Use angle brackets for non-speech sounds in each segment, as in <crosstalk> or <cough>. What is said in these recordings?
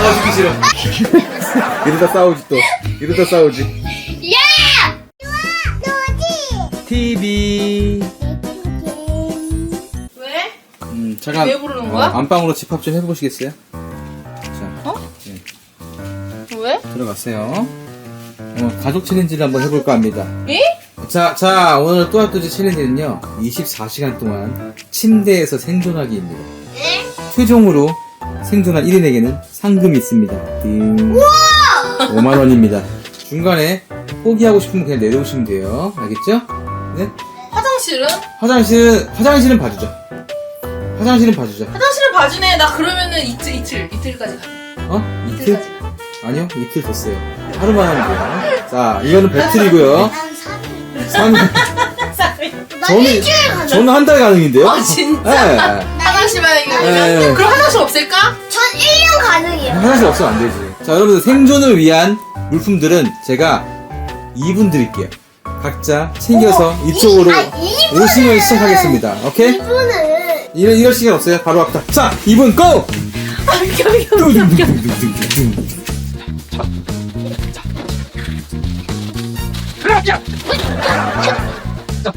아 죽기 싫어. <laughs> 이러다 싸우지 또. 이러다 싸우지. 야! 너지? TV. 왜? 음 잠깐. 왜 부르는 거야? 어, 안방으로 집합 좀 해보시겠어요? 자. 어? 네, 왜? 들어갔어요. 어, 가족 챌린지를 한번 해볼까 합니다. 에? 자, 자, 오늘 또아또지 챌린지는요, 24시간 동안 침대에서 생존하기입니다. 네? 최종으로 생존한 1인에게는 상금이 있습니다. 띵. 5만원입니다. 중간에 포기하고 싶으면 그냥 내려오시면 돼요. 알겠죠? 네? 화장실은? 화장실은, 화장실은 봐주죠. 화장실은 봐주죠. 화장실은 봐주네. 나 그러면은 이틀, 이틀, 이틀까지 가. 어? 이틀? 이틀까지 가. 아니요, 이틀 됐어요. 하루만 하면 돼요. 자, 이거는 배틀이고요. 난 3일. 3, 나 저는, 일주일 가자. 저는 한 달 가능인데요? 아, 진짜? 네. 화장실만 네. 얘기하면? 그럼 화장실 없을까? 전 1년 가능이에요. 화장실 없으면 안 되지. 자, 여러분들 생존을 위한 물품들은 제가 2분 드릴게요. 각자 챙겨서 이쪽으로 이- 아, 이분은- 오시면 시작하겠습니다. 오케이? 이분은 이럴, 이럴 시간 없어요. 바로 갑시다. 자, 2분 고! 뚱뚱뚱뚱뚱뚱뚱. 자,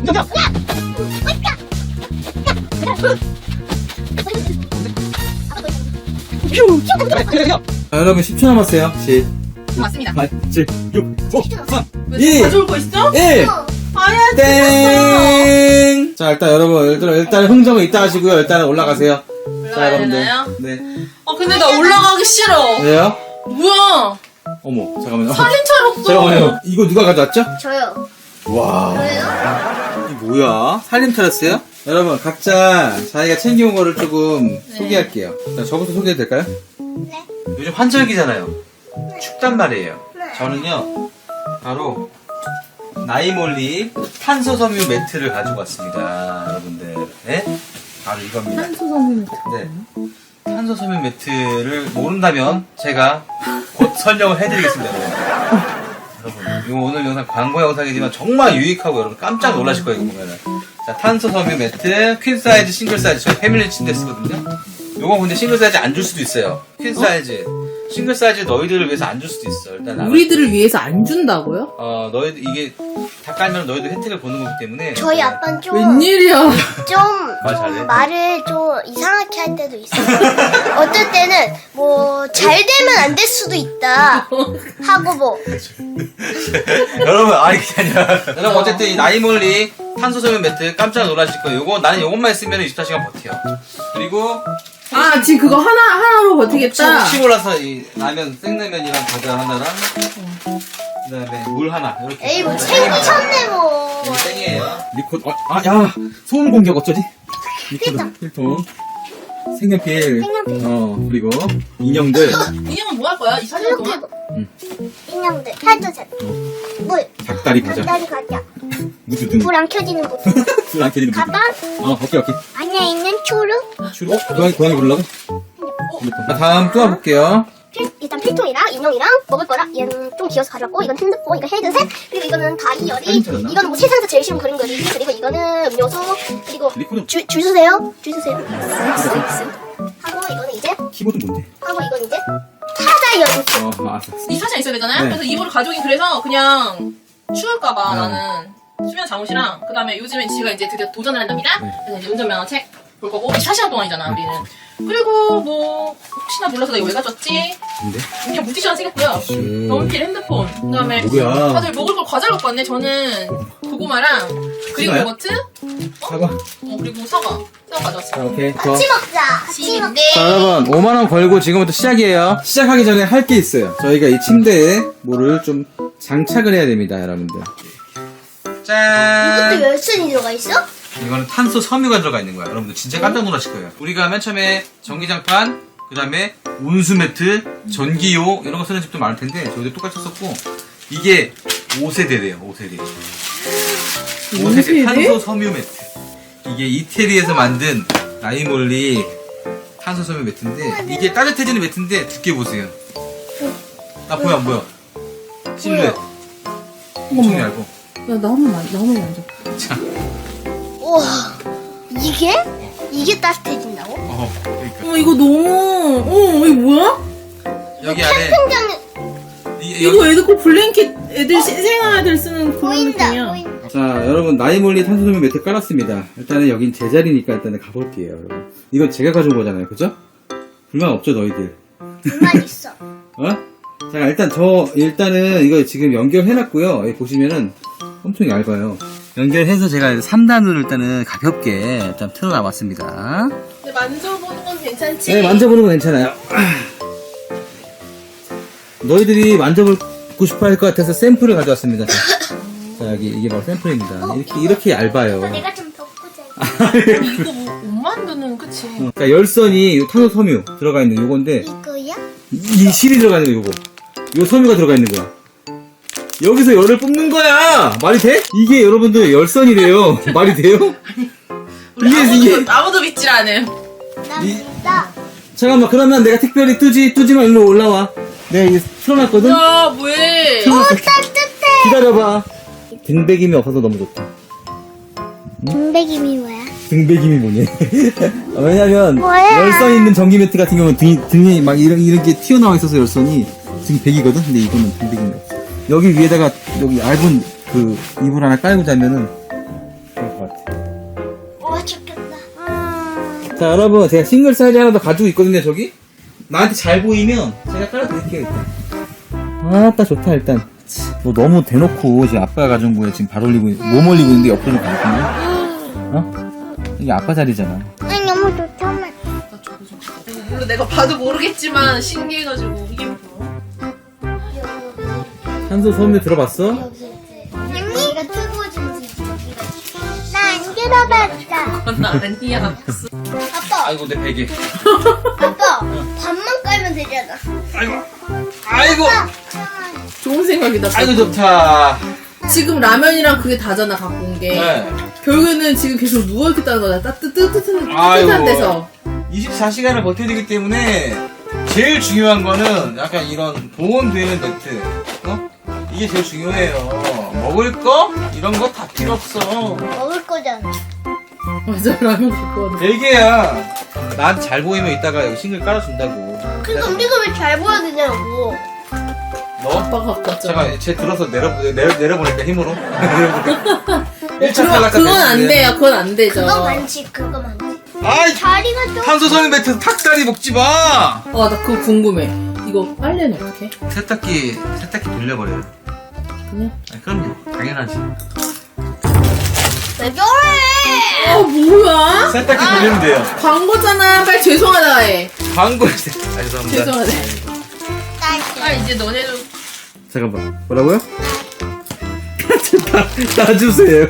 여러분 10초 남았어요. 10, 맞습니다. 8, 7, 6, 5, 4, 왜 2, 가져올 거 있어? 1. 아야, 땡! 자, 일단 여러분, 일단, 일단 흥정은 이따 하시고요. 일단은 올라가세요. 자, 올라가야 여러분들. 되나요? 네. 아, 근데 나 올라가기 싫어. 왜요? 뭐야? 어머, 잠깐만요. 살림 차렸어. 잠깐만요. 이거 누가 가져왔죠? 저요. 와. 이게 뭐야? 살림 차렸어요? 여러분, 각자 자기가 챙겨온 거를 조금 소개할게요. 자, 저부터 소개해도 될까요? 네. 요즘 환절기잖아요. 춥단 말이에요. 네. 저는요, 바로, 나이몰리 탄소 섬유 매트를 가지고 왔습니다. 여러분들. 네? 바로 이겁니다. 탄소 섬유 네. 탄소 섬유 매트를 모른다면 제가 곧 설명을 해드리겠습니다. 여러분. 이거 오늘 영상 광고 영상이지만 정말 유익하고 여러분 깜짝 놀라실 거예요, 이거 보면은. 자, 탄소 섬유 매트, 퀸 사이즈, 싱글 사이즈, 저희 패밀리 침대 쓰거든요. 요거 근데 싱글 사이즈 안 줄 수도 있어요. 퀸 사이즈. 싱글 사이즈 너희들을 위해서 안 줄 수도 있어. 일단 나가- 우리들을 위해서 안 준다고요? 어, 너희들, 이게, 다 깔면 너희들 혜택을 보는 거기 때문에. 저희 아빠는 좀, 웬일이야? 좀, 말 잘해. 좀 말을 좀 이상하게 할 때도 있어요. 어떨 때는 뭐 잘 되면 안 될 수도 있다 하고 뭐 <laughs> 여러분, 아니, 아니라. 여러분, 어쨌든 이 나이몰리 탄소섬유 매트 깜짝 놀라실 거예요. 요거, 나는 요것만 쓰면 24시간 버텨요. 그리고, 아 지금 그거 하나 하나로 버티겠다. 혹시 몰라서 이 라면, 생라면이랑 과자 하나랑, 그 다음에 물 하나, 이렇게. 에이 뭐 챙기셨네 뭐. 이거 땡이에요. 리코드, 어, 아, 야! 소음 공격 어쩌지? 리코드, 필통. 색연필. 색연필. 어, 그리고, 인형들. <laughs> 인형은 뭐 할 거야? 이 사진 동안? 응. 인형들 팔도set 물 닭다리 과자. 닭다리 과자 무슨 등. 불 안 켜지는 곳 술안 <laughs> 켜지는 거. 가방 어, 오케이, 오케이. 안에 있는 초루 슈, 어? 고양이, 고양이 부르려고? 자, 다음 또 와볼게요. 필, 일단 필통이랑 인형이랑 먹을 거랑 얘는 좀 귀여워서 가져왔고 이건 핸드폰 이거 헤드셋 그리고 이거는 다이어리? 이거는 뭐 세상에서 제일 쉬운 그림 그리기 그리고 이거는 음료수 그리고 줄, 줄 서세요 줄 서세요 하고 이거는 이제 키보드 뭔데? 하고 이건 이제 타자 연습 어, 알았어. 이 사진 있어야 되잖아요? 네. 그래서 이거를 가져오긴 그래서 그냥 추울까봐 네. 나는 수면 잠옷이랑 그 다음에 요즘엔 지가 이제 드디어 도전을 한답니다. 네. 그래서 이제 운전면허 책 볼 거고 24시간 동안이잖아 우리는. 그리고 뭐 혹시나 몰라서 나 이거 왜 가져왔지? 근데? 그냥 물티슈랑 생겼고요. 씨. 연필, 핸드폰, 그 다음에 뭐야? 다들 먹을 걸 과자를 갖고 왔네. 저는 고구마랑 그리고 사과요? 요거트, 사과. 어, 그리고 사과. 사과 가져왔어. 자, 오케이. 더. 같이 먹자 같이 먹자 자, 여러분, 5만원 걸고 지금부터 시작이에요. 시작하기 전에 할 게 있어요. 저희가 이 침대에 뭐를 좀 장착을 해야 됩니다, 여러분들. 이것도 짠! 열선이 들어가 있어? 이거는 탄소 섬유가 들어가 있는 거야. 여러분들 진짜 깜짝 놀라실 거예요. 우리가 맨 처음에 전기장판, 그 다음에 온수 매트, 전기요, 이런 거 쓰는 집도 많을 텐데, 저희도 똑같이 썼고, 이게 5세대래요, 5세대. 5세대 5세대? 탄소 섬유 매트. 이게 이태리에서 만든 나이몰리 탄소 섬유 매트인데, 이게 따뜻해지는 매트인데, 두께 보세요. 나 보여, 안 보여? 실루엣. 엄청 얇고. 야나 한번 만, 나 한번 만져. 자, 우와 이게? 이게 따뜻해진다고? 어, 그러니까. 어 이거 너무 어 이거 뭐야? 여기 안에 캠핑장 이, 이거 애들 꼭 블랭킷 애들 시- 생활들 쓰는 그런 보인다. 느낌이야. 보인다. 자 여러분 나이몰리 탄소소면 매트 깔았습니다 일단은 여긴 제 자리니까 일단은 가볼게요 여러분 이건 제가 가져온 거잖아요 그죠? 불만 없죠 너희들 불만 있어. <laughs> 어? 자 일단 저 일단은 이거 지금 연결해놨고요 여기 보시면은 엄청 얇아요 연결해서 제가 3단으로 일단은 가볍게 일단 틀어놔봤습니다. 근데 만져보는 건 괜찮지? 네 만져보는 건 괜찮아요. 너희들이 만져보고 싶어 할 것 같아서 샘플을 가져왔습니다. 자, <laughs> 자, 여기 이게 바로 샘플입니다. 이렇게 이렇게 얇아요. 내가 좀 덮고 자. 이거 뭐 못 만드는 그치? 자, 열선이 요 탄소 섬유 들어가 있는 요건데 이거야? 이 실이 들어가 있는 거 요거. 요 섬유가 들어가 있는 거야 여기서 열을 뽑는 거야 말이 돼? 이게 여러분들 열선이래요 <laughs> 말이 돼요? 우리 이게- 아무도, 이게- 아무도 믿질 않음. 나 이- 믿다. 잠깐만 그러면 내가 특별히 뚜지 뚜지만 일로 올라와 내가 이게 틀어놨거든? 야, 뭐해? 오 따뜻해. 기다려봐 등배김이 없어서 너무 좋다 등백임이 뭐야? 등배김이 뭐니? 아, <laughs> 왜냐면 뭐야? 열선 있는 전기 매트 같은 경우는 등이, 등이 막 이런, 이렇게 튀어나와 있어서 열선이 등 100이거든? 근데 이거는 등배김이 없어 여기 위에다가 여기 얇은 그 이불 하나 깔고 자면은 좋을 것 같아 와 좋겠다. 음. 자 여러분 제가 싱글 사이즈 하나 더 가지고 있거든요 저기 나한테 잘 보이면 제가 깔아드릴게요 일단 아따 좋다 일단 너 너무 대놓고 지금 아빠가 가져온 거에 지금 발 올리고 몸 올리고 있는데 옆으로 좀 가볼까요? 어? 이게 아빠 자리잖아 아니 너무. 이거 몰라, 내가 봐도 모르겠지만 신기해가지고 이게 탄소 섬유 들어봤어? 언니가 뜨거워진지 나안 들어봤다. <laughs> 나 아니야. 아빠, 아이고 내 베개 아빠 반만 깔면 되잖아. 아이고 아이고 좋은 생각이다. 아이고 좋다 지금 라면이랑 그게 다잖아 갖고 온 게. 네. 결국에는 지금 계속 누워 있겠다는 거야. 따뜻 뜨뜻한 아이고. 따뜻한 데서. 24시간을 버텨야 기 때문에 제일 중요한 거는 약간 이런 보온되는 매트 어? 이게 제일 중요해요 먹을 거? 이런 거 다 필요 없어 먹을 거잖아. 맞아 라면 갖고 왔는데. 베개야 나한테 잘 보이면 이따가 여기 싱글 깔아준다고 그러니까 우리가 왜 잘 보여야 되냐고. 너? 아빠가 왔잖아. 잠깐 쟤 들어서 내려, 내려, 내려보낼까 힘으로 <laughs> 1차 그거, 탈락자 그건 안. 돼요. 그건 안 되죠. 그거 많지, 그거 많지. 아이 다리가 좀. 탄소 섬유 매트 탁다리 먹지마 어, 나 그거 궁금해. 이거 빨래는 어떻게? 세탁기 세탁기 돌려버려 요 그냥? 아, 그럼요 당연하지 왜 저래? 어, 뭐야? 세탁기 돌리면 돼요 광고잖아. 빨리 죄송하다 해. 광고 아 <laughs> 죄송합니다 죄송하다. 아, 이제 너네도 잠깐만 뭐라고요? <laughs> 나, 놔주세요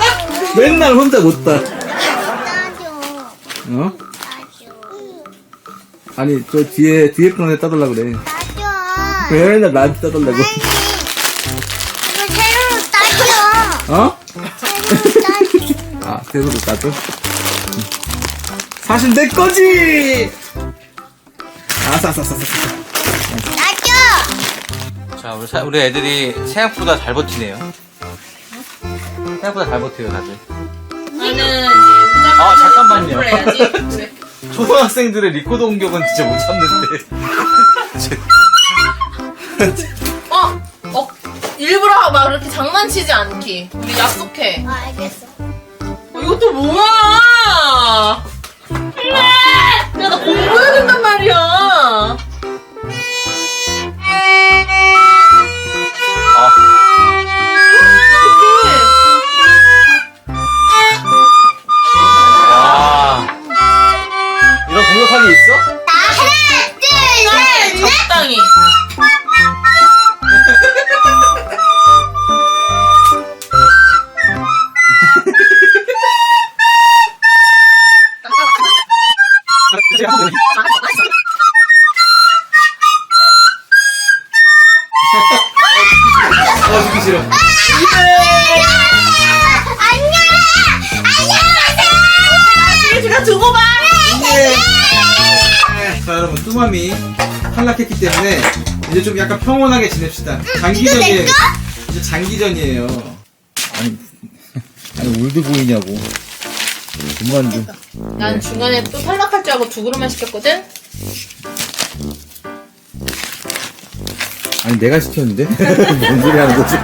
<laughs> 맨날 혼자 못다 따줘. 어? 따줘. 아니 저 뒤에 뒤에 거에 따달라 그래 따줘. 왜 맨날 나한테 따달라고 어? 아 그래도 따줘? 사실 내 거지 아싸싸싸싸. 자 우리, 사- 우리 애들이 생각보다 잘 버티네요 생각보다 잘 버텨요 다들 나는 아, 잠깐만요. 해야지. <laughs> 초등학생들의 리코더 공격은 진짜 못 참는데 <laughs> 일부러 막 이렇게 장난치지 않기. 우리 약속해. 아, 알겠어. 어, 이것도 뭐야? 야, 나 공부해야 된단 말이야. 뚜맘이 탈락했기 때문에 이제 좀 약간 평온하게 지냅시다 장기전이에요 이제 장기전이에요 아니 아니 올드 보이냐고 그만 좀난 중간에 또 탈락할 줄 알고 두 그릇만 시켰거든? 아니 내가 시켰는데 <laughs> 뭔 소리 하는 거지?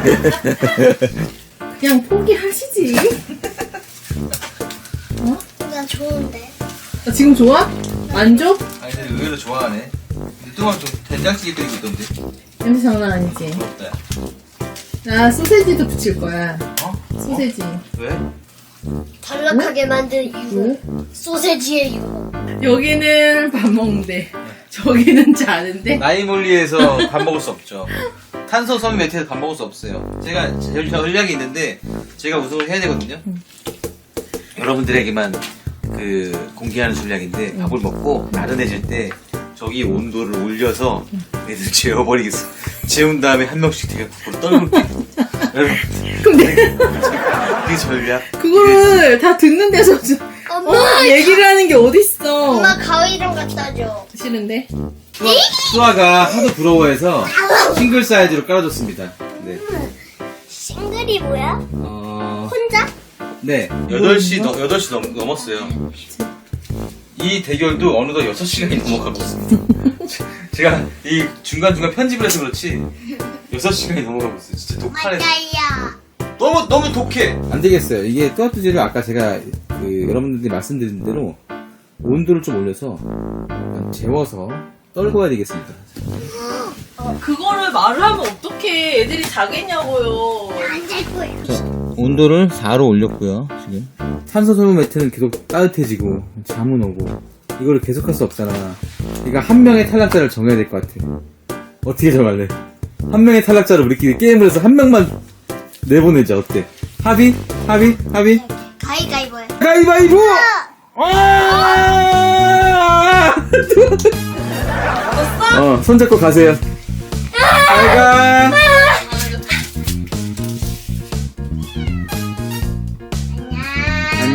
그냥 포기하시지. 난 좋은데. 아, 지금 좋아? 만족? 아니 근데 의외로 좋아하네. 근데 동안 좀 된장찌개 끓이고 있던데. 냄새 장난 아니지. 부럽다. 나 소세지도 붙일 거야. 어? 소세지. 왜? 탈락하게 만든. 왜? 소세지의 유혹. 여기는 밥 먹는데 저기는 자는데 나이 몰리에서 밥 먹을 수 없죠. 탄소 섬유 매트에서 밥 먹을 수 없어요. 제가 전- 전략이 있는데 제가 우승을 해야 되거든요. 여러분들에게만 그 공개하는 전략인데 밥을 먹고 나른해질 때 저기 온도를 올려서 애들 재워버리겠어. 재운 다음에 한 명씩 되게 밖으로 떨굴게. 여러분 <laughs> 근데 그 전략. 그거를 다 듣는 데서 좀- 엄마! 어, 얘기를 하는 게 어딨어 엄마 가위랑 갖다 줘. 싫은데 수아, 수아가 하도 부러워해서 싱글 사이즈로 깔아줬습니다. 네. 싱글이 뭐야? 어... 네, 8시, 넘, 8시 넘, 넘었어요. 이 대결도 어느덧 6시간이 넘어가고 있습니다. <laughs> 제가 이 중간중간 편집을 해서 그렇지, 6시간이 넘어가고 있어요. 진짜 독하네. 맞아요. 너무, 너무 독해! 안 되겠어요. 이게 또아뚜지를 아까 제가 그 여러분들이 말씀드린 대로 온도를 좀 올려서 약간 재워서 떨궈야 되겠습니다. 그거를 말을 하면 어떡해. 애들이 자겠냐고요. 안될 거예요. 자, 온도를 4로 올렸고요, 지금. 탄소 소모 매트는 계속 따뜻해지고, 잠은 오고, 이거를 계속 할 수 없잖아. 그러니까 한 명의 탈락자를 정해야 될 것 같아. 어떻게 정할래? 한 명의 탈락자를 우리끼리 게임을 해서 한 명만 내보내자, 어때? 합의? 합의? 합의? 가위가위보요. 가위바위보! 아! 어, 손잡고 가세요. 잘 가.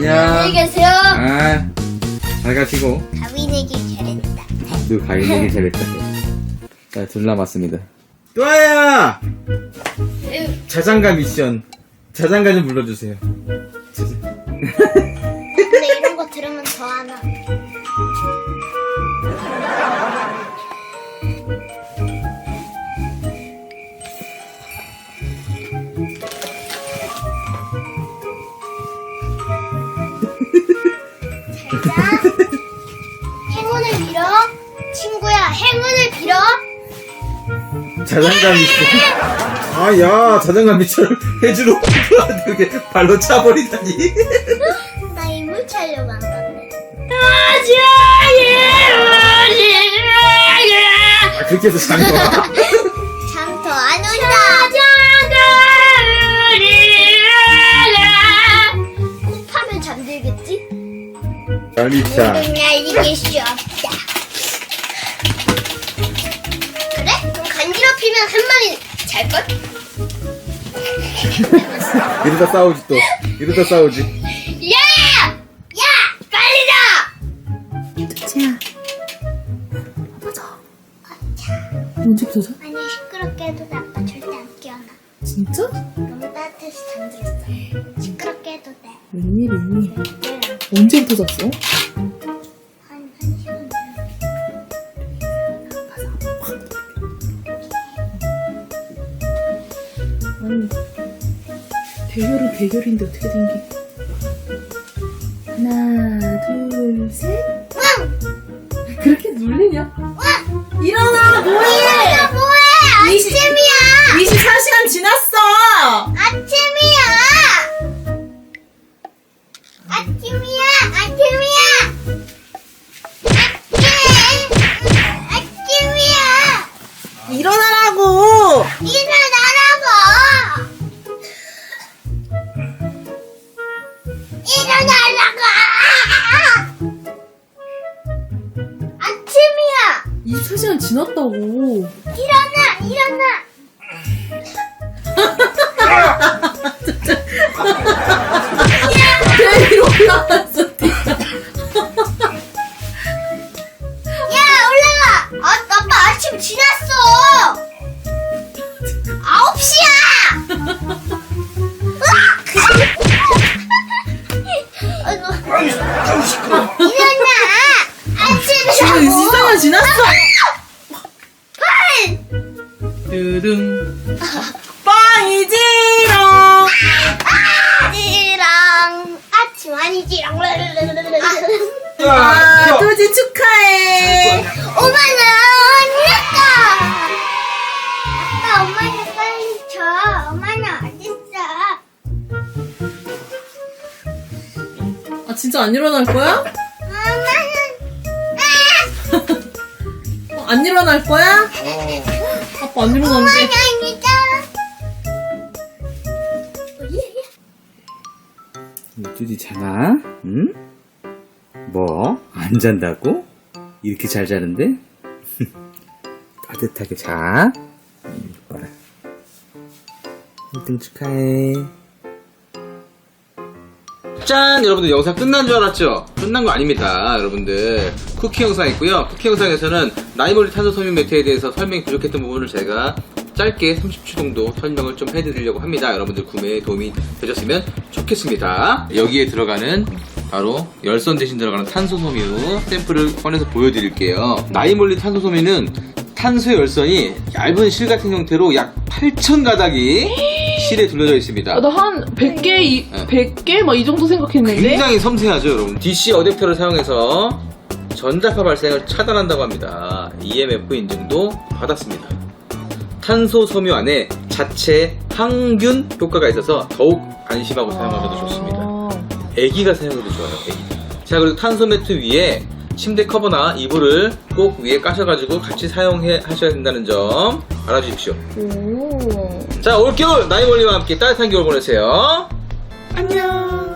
안녕. 안녕히 계세요. 아, 잘 가시고. 가위 내기 잘했다. 너 가위 내기 잘했다. 자, 둘 남았습니다. 또아야! 자장가 미션. 자장가 좀 불러주세요. 근데 이런 거 들으면 더안 와. 친구야, 행운을 빌어. 자장가 미션. 아, 야, 자장가 미션 해주러 그렇게 발로 차버리다니. <laughs> 나 이물 차려고 안 갔네. 아, 그렇게 해서 장가. 잠더안 온다. 코 파면 잠들겠지? 알리차. 누구냐 이길 수 잘걸? <laughs> 이러다 싸우지 또. 이러다 싸우지. 야! 야! 빨리 자! 자 언제부터 자? 아니 시끄럽게 해도 돼. 아빠 절대 안 깨어나. 진짜? 너무 따뜻해서 잠들었어. 시끄럽게 해도 돼. 웬일이니 네. 언제 아, 토지 축하해. 5만 원 냈다 아빠 5만 원 빨리 줘 5만 원 어딨어 아, 진짜 안 일어날 거야? 5만 원 어, 안 일어날 거야? 아빠 안 일어나는데. 5만 원이다 뚜디 자나? 응? 뭐? 안 잔다고? 이렇게 잘 자는데? <laughs> 따뜻하게 자. 음, 봐라. 1등 축하해. 짠! 여러분들 영상 끝난 줄 알았죠? 끝난 거 아닙니다, 여러분들. 쿠키 영상 있고요. 쿠키 영상에서는 나이몰리 탄소 섬유 매트에 대해서 설명이 부족했던 부분을 제가 짧게 30초 정도 설명을 좀 해드리려고 합니다. 여러분들 구매에 도움이 되셨으면 좋겠습니다. 여기에 들어가는 바로 열선 대신 들어가는 탄소 섬유 샘플을 꺼내서 보여드릴게요. 나이몰리 탄소 섬유는 탄소 열선이 얇은 실 같은 형태로 약 8천 가닥이 실에 둘러져 있습니다. 나 한 100개, 이, 네. 100개? 막 이 정도 생각했는데. 굉장히 섬세하죠, 여러분. DC 어댑터를 사용해서 전자파 발생을 차단한다고 합니다. EMF 인증도 받았습니다. 탄소 섬유 안에 자체 항균 효과가 있어서 더욱 안심하고 사용하셔도 좋습니다. 아. 애기가 사용해도 좋아요, 애기. 자, 그리고 탄소 매트 위에 침대 커버나 이불을 꼭 위에 까셔가지고 같이 사용해 하셔야 된다는 점 알아주십시오. 오. 자, 올겨울 나이몰리와 함께 따뜻한 겨울 보내세요. 안녕.